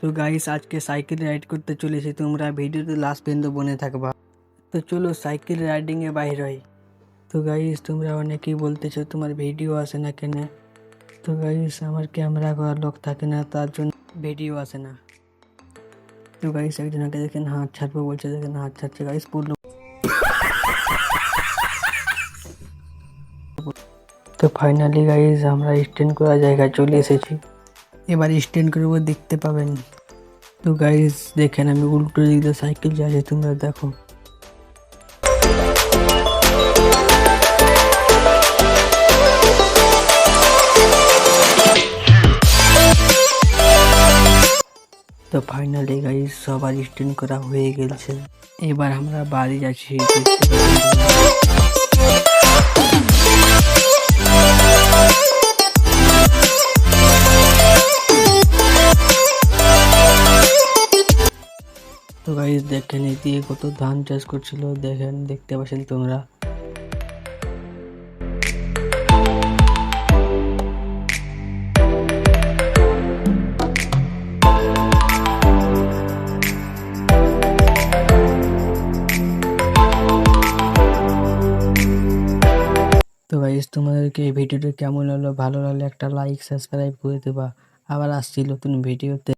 তো গাইস আজকে cycle ride করতে চলেছি। তোমরা ভিডিওতে লাস্ট পর্যন্ত বনে থাকবা। তো চলো সাইকেল রাইডিং এ বাইর হই। তো গাইস তোমরা অনেকেই বলতেছো, তোমার ভিডিও আসে না কেন? তো গাইস আমার ক্যামেরা করার লোক থাকে না, তার জন্য ভিডিও আসে না। তো গাইস একজনকে দেখেন হাত ছাড়বো, বলছে দেখেন হাত ছাড়ছে। গাইস পূর্ণ তো ফাইনালি গাইস আমরা স্ট্যান্ড করার জায়গায় চলে এসেছি। এবার স্ট্যান্ড করে করব দেখতে পাবেন। তো গাইস দেখেন আমি উল্টো দিক দিয়ে সাইকেল যাচ্ছি তোমরা দেখো। তো ফাইনালি গাইস সবার স্ট্যান্ড করা হয়ে গেছে। এবার আমরা বাড়ি যাচ্ছি। তো গাইস দেখেন এদিকে কত ধান চাষ করছিল, দেখেন, দেখতে পাচ্ছেন তোমরা। তো গাইস তোমাদেরকে এই ভিডিওটা কেমন লাগল? ভালো লাগলে একটা লাইক সাবস্ক্রাইব করে দেবা। আবার আসছি নতুন ভিডিওতে।